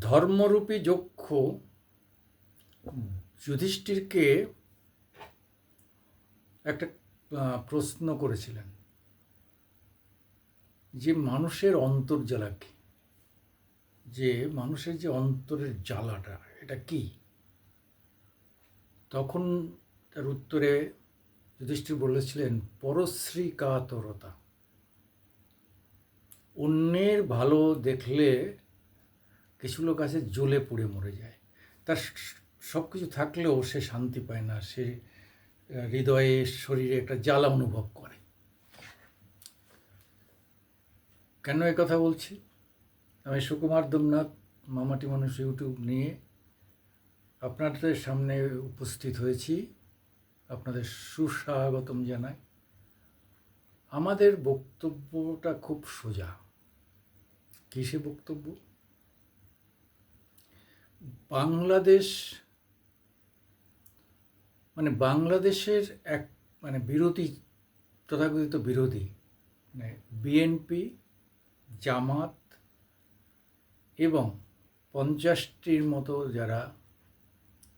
ধর্মরূপী যক্ষ যুধিষ্ঠিরকে একটা প্রশ্ন করেছিলেন যে মানুষের অন্তর্জ্বালা কি? যে মানুষের যে অন্তরের জ্বালাটা, এটা কি? তখন তার উত্তরে যুধিষ্ঠির বলেছিলেন পরশ্রী কাতরতা অন্যের ভালো দেখলে কিছু লোক আছে জ্বলে পুড়ে মরে যায়। তার সব কিছু থাকলেও সে শান্তি পায় না, সে হৃদয়ে, শরীরে একটা জ্বালা অনুভব করে। কেন এ কথা বলছি? আমি সুকুমার দেবনাথ, মামাটি মানুষ ইউটিউব নিয়ে আপনাদের সামনে উপস্থিত হয়েছি। আপনাদের সুস্বাগতম জানাই। আমাদের বক্তব্যটা খুব সোজা। কিসে বক্তব্য? বাংলাদেশ মানে বাংলাদেশের এক মানে বিরোধী, তথাকথিত বিরোধী মানে বিএনপি জামাত এবং পঞ্চাশটির মতো যারা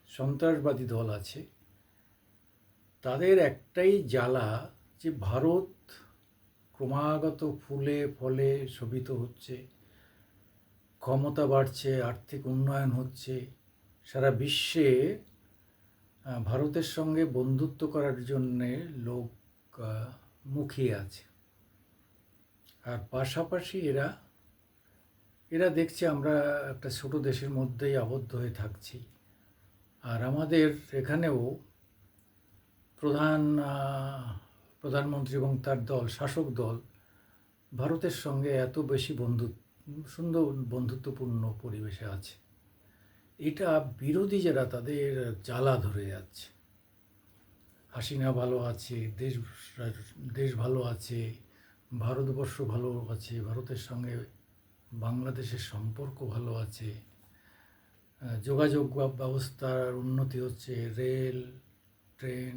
সন্ত্রাসবাদী দল আছে, তাদের একটাই জ্বালা যে ভারত ক্রমাগত ফুলে ফলে শোভিত হচ্ছে। ক্ষমতা বাড়ছে, আর্থিক উন্নয়ন হচ্ছে, সারা বিশ্বে ভারতের সঙ্গে বন্ধুত্ব করার জন্যে লোক মুখিয়ে আছে। আর পাশাপাশি এরা এরা দেখছে আমরা একটা ছোট দেশের মধ্যেই আবদ্ধ হয়ে থাকছি। আর আমাদের এখানেও প্রধান প্রধানমন্ত্রী এবং তার দল, শাসক দল, ভারতের সঙ্গে এত বেশি বন্ধু সুন্দর বন্ধুত্বপূর্ণ পরিবেশে আছে। এটা বিরোধী যারা তাদের জ্বালা ধরে যাচ্ছে। হাসিনা ভালো আছে, দেশ দেশ ভালো আছে, ভারতবর্ষ ভালো আছে, ভারতের সঙ্গে বাংলাদেশের সম্পর্ক ভালো আছে। যোগাযোগ ব্যবস্থার উন্নতি হচ্ছে, rail, train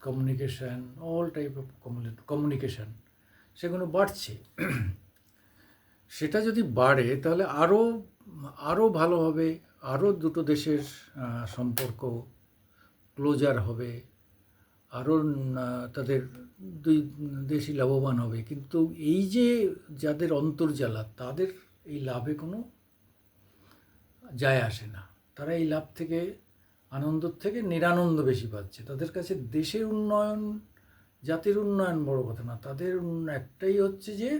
communication all type of communication সেগুলো বাড়ছে। সেটা যদি বাড়ে, তাহলে আরও আরও ভালো হবে আরও দুটো দেশের সম্পর্ক ক্লোজার হবে আরও তাদের দুই দেশই লাভবান হবে। কিন্তু এই যে যাদের অন্তর্জালা তাদের এই লাভে কোনো যায় আসে না। তারা এই লাভ থেকে, আনন্দ থেকে নিরানন্দ বেশি পাচ্ছে। তাদের কাছে দেশের উন্নয়ন, জাতির উন্নয়ন বড় কথা না। তাদের একটাই হচ্ছে যে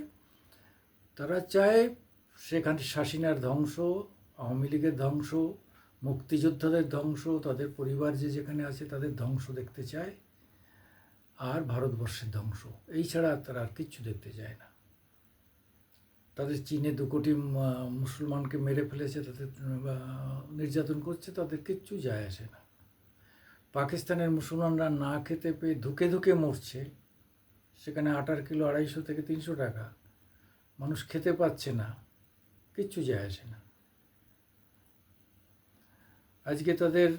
তারা চায় সেখানে শাসিনার ধ্বংস, আওয়ামী লীগের ধ্বংস, মুক্তিযোদ্ধাদের ধ্বংস, তাদের পরিবার যে যেখানে আছে তাদের ধ্বংস দেখতে চায়, আর ভারতবর্ষের ধ্বংস। এই ছাড়া তারা আর কিচ্ছু দেখতে চায় না। তাদের চীনে দু কোটি মুসলমানকে মেরে ফেলেছে, তাদের নির্যাতন করছে, তাদের কিচ্ছু যায় আসে না। পাকিস্তানের মুসলমানরা না খেতে পেয়ে ধুকে ধুকে মরছে, সেখানে আটার কিলো আড়াইশো থেকে তিনশো টাকা। মানুষ খেতে পাচ্ছে না, কিচ্ছু যায় আসে না। আজকে তাদের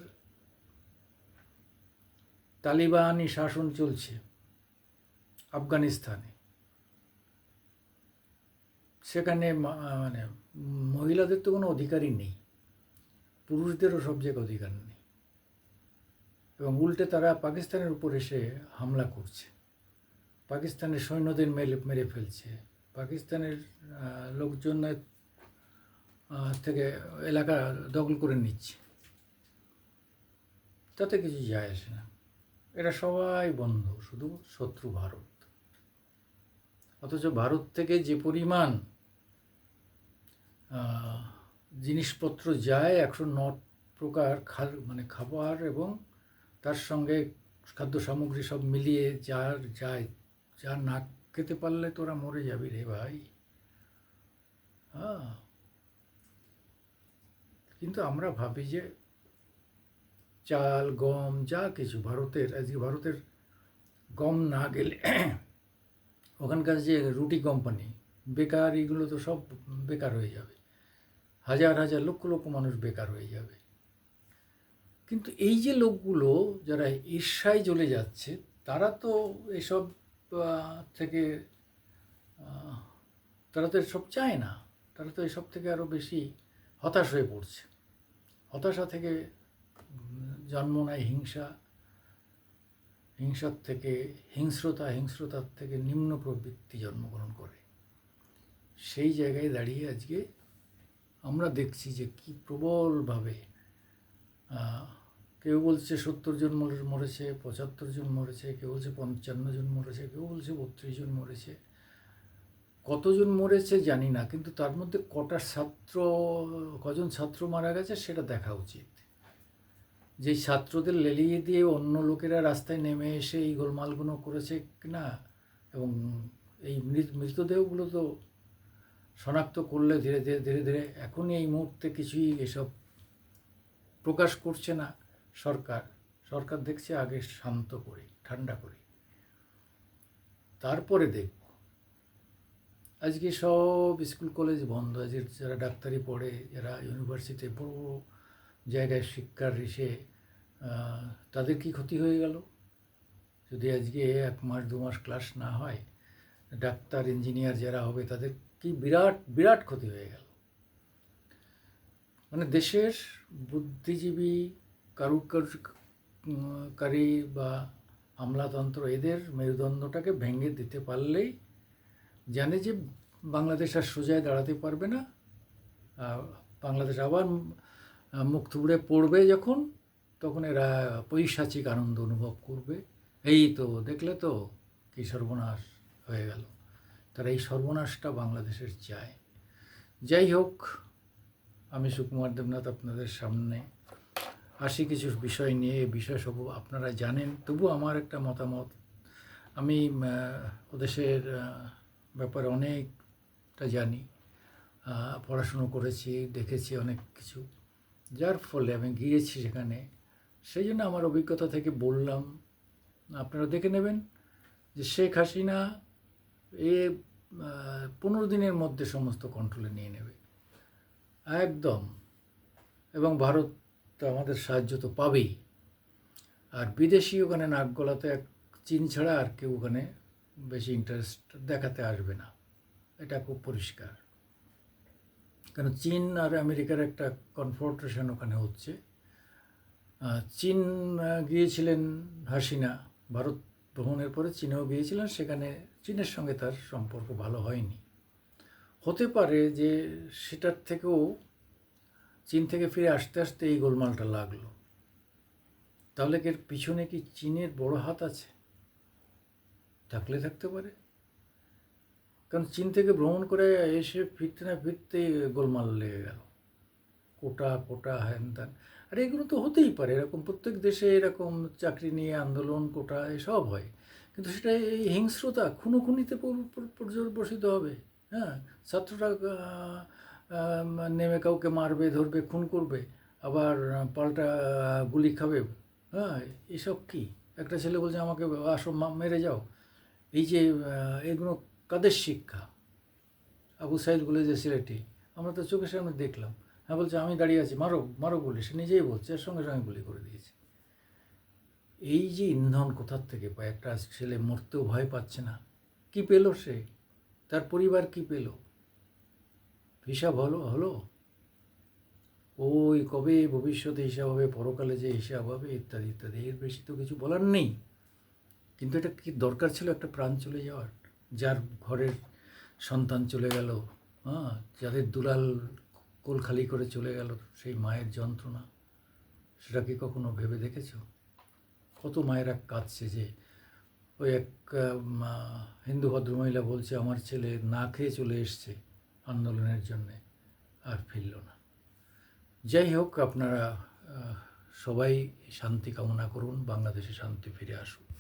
তালিবানি শাসন চলছে আফগানিস্তানে। সেখানে মানে মহিলাদের তো কোনো অধিকারই নেই, পুরুষদেরও সব জায়গায় অধিকার নেই। এবং উল্টে তারা পাকিস্তানের উপর এসে হামলা করছে, পাকিস্তানের সৈন্যদের মেরে মেরে ফেলছে। পাকিস্তানের লোকজনের থেকে এলাকা দখল করে নিচ্ছে। তাতে কিছু যায় আসে না। এরা সবাই বন্ধ, শুধু শত্রু ভারত। অথচ ভারত থেকে যে পরিমাণ জিনিসপত্র যায়, একশো ন প্রকার খা মানে খাবার এবং তার সঙ্গে খাদ্য সামগ্রী সব মিলিয়ে যার যায় যা না খেতে পারলে তোরা মরে যাবি রে ভাই। হ্যাঁ। কিন্তু আমরা ভাবি যে চাল, গম, যা কিছু ভারতের, আজকে ভারতের গম না গেলে ওখানকার যে রুটি কোম্পানি, বেকার এগুলো তো সব বেকার হয়ে যাবে। হাজার হাজার লক্ষ লক্ষ মানুষ বেকার হয়ে যাবে। কিন্তু এই যে লোকগুলো যারা ঈর্ষায় চলে যাচ্ছে, তারা তো এসব থেকে তারা তো এসব চায় না। তারা তো এসব থেকে আরও বেশি হতাশ হয়ে পড়ছে। হতাশা থেকে জন্ম নেয় হিংসা। হিংসার থেকে, হিংস্রতা, হিংস্রতার থেকে নিম্ন প্রবৃত্তি জন্মগ্রহণ করে। সেই জায়গায় দাঁড়িয়ে আজকে আমরা দেখছি যে কী প্রবলভাবে কেউ বলছে সত্তর জন মরে- মরেছে, পঁচাত্তর জন মরেছে, কেউ বলছে পঞ্চান্ন জন মরেছে, কেউ বলছে বত্রিশ জন মরেছে। কতজন মরেছে জানি না, কিন্তু তার মধ্যে কটা ছাত্র, কজন ছাত্র মারা গেছে সেটা দেখা উচিত। যেই ছাত্রদের লেলিয়ে দিয়ে অন্য লোকেরা রাস্তায় নেমে এসে এই গোলমালগুলো করেছে কিনা, এবং এই মৃত মৃতদেহগুলো তো শনাক্ত করলে ধীরে ধীরে ধীরে ধীরে, এখনই এই মুহূর্তে কিছুই এসব প্রকাশ করছে না। সরকার সরকার দেখছে আগে শান্ত করি, ঠান্ডা করি। তারপরে দেখব। আজকে সব স্কুল, কলেজ বন্ধ। আছে যারা ডাক্তারি পড়ে, যারা ইউনিভার্সিটিতে বড় জায়গায় শিক্ষার এসে তাদের কি ক্ষতি হয়ে গেল? যদি আজকে এক মাস, দু মাস ক্লাস না হয়, ডাক্তার, ইঞ্জিনিয়ার যারা হবে, তাদের কি বিরাট বিরাট ক্ষতি হয়ে গেল? মানে দেশের বুদ্ধিজীবী কারুকারি বা আমলাতন্ত্র এদের মেরুদণ্ডটাকে ভেঙে দিতে পারলেই জানে যে বাংলাদেশ আর সোজায় দাঁড়াতে পারবে না। বাংলাদেশ আবার মুখ থুবড়ে পড়বে যখন, তখন এরা পৈশাচিক আনন্দ অনুভব করবে। এই তো, দেখলে তো কি সর্বনাশ হয়ে গেল। তারা এই সর্বনাশটা বাংলাদেশের চায়। যাই হোক, আমি সুকুমার দেবনাথ আপনাদের সামনে আসি কিছু বিষয় নিয়ে বিষয় সব আপনারা জানেন। তবু আমার একটা মতামত। আমি আহ, ওদেশের ব্যাপারে অনেকটা জানি। পড়াশুনো করেছি দেখেছি অনেক কিছু। যার ফলে আমি গিয়েছি সেখানে। সেই জন্য আমার অভিজ্ঞতা থেকে বললাম। আপনারা দেখে নেবেন যে শেখ হাসিনা এ পনেরো দিনের মধ্যে সমস্ত কন্ট্রোলে নিয়ে নেবে। একদম। এবং ভারত তো আমাদের সাহায্য তো পাবেই। আর বিদেশি ওখানে নাক গলাতে এক চীন ছাড়া আর কেউ ওখানে বেশি ইন্টারেস্ট দেখাতে আসবে না। এটা খুব পরিষ্কার। কেন চীন আর আমেরিকার একটা কনফ্রন্টেশন ওখানে হচ্ছে। চীন গিয়েছিলেন হাসিনা। ভারত ভ্রমণের পরে চীনেও গিয়েছিলেন, সেখানে চীনের সঙ্গে তার সম্পর্ক ভালো হয়নি। হতে পারে যে সেটার থেকেও চীন থেকে ফিরে আসতে আসতে এই গোলমালটা লাগল। তাহলে এর পিছনে কি চীনের বড় হাত আছে? থাকলে থাকতে পারে। কারণ চীন থেকে ভ্রমণ করে এসে ফিরতে না ফিরতেই গোলমাল লেগে গেল। কোটা কোটা হ্যান ত্যান। আর এগুলো তো হতেই পারে। এরকম প্রত্যেক দেশে এরকম চাকরি নিয়ে আন্দোলন, কোটা, এসব হয়। কিন্তু সেটা এই হিংস্রতা খুনোখুনিতে পর- পর- পর্যবসিত হবে। হ্যাঁ? ছাত্ররা নেমে কাউকে মারবে, ধরবে, খুন করবে, আবার পাল্টা গুলি খাবে। হ্যাঁ এসব কি? একটা ছেলে বলছে আমাকে আসো মেরে যাও। এই যে এগুলো কাদের শিক্ষা? আবু সাইদ বলে যে ছেলেটি, আমরা তো চোখের সামনে দেখলাম। হ্যাঁ বলছে, আমি দাঁড়িয়ে আছি, মারো মারো বলে সে নিজেই বলছে, এর সঙ্গে সঙ্গে গুলি করে দিয়েছে। এই যে ইন্ধন কোথার থেকে পায়? একটা ছেলে মরতেও ভয় পাচ্ছে না। কি পেল সে? তার পরিবার কি পেল? হিসাব হলো হলো? ওই কবে ভবিষ্যতে হিসাব হবে, পরকালে যে হিসাব হবে, ইত্যাদি ইত্যাদি, এর বেশি তো কিছু বলার নেই। কিন্তু এটা কি দরকার ছিল একটা প্রাণ চলে যাওয়ার? যার ঘরের সন্তান চলে গেল হ্যাঁ? যাদের দুলাল কোল খালি করে চলে গেল, সেই মায়ের যন্ত্রণা। সেটা কি কখনো ভেবে দেখেছ? কত মায়েরা কাঁদছে যে ওই এক হিন্দু ভদ্রমহিলা বলছে, আমার ছেলে না খেয়ে চলে এসছে। আন্দোলনের জন্যে আর ফিরল না। যাই হোক, আপনারা সবাই শান্তি কামনা করুন, বাংলাদেশে শান্তি ফিরে আসুক।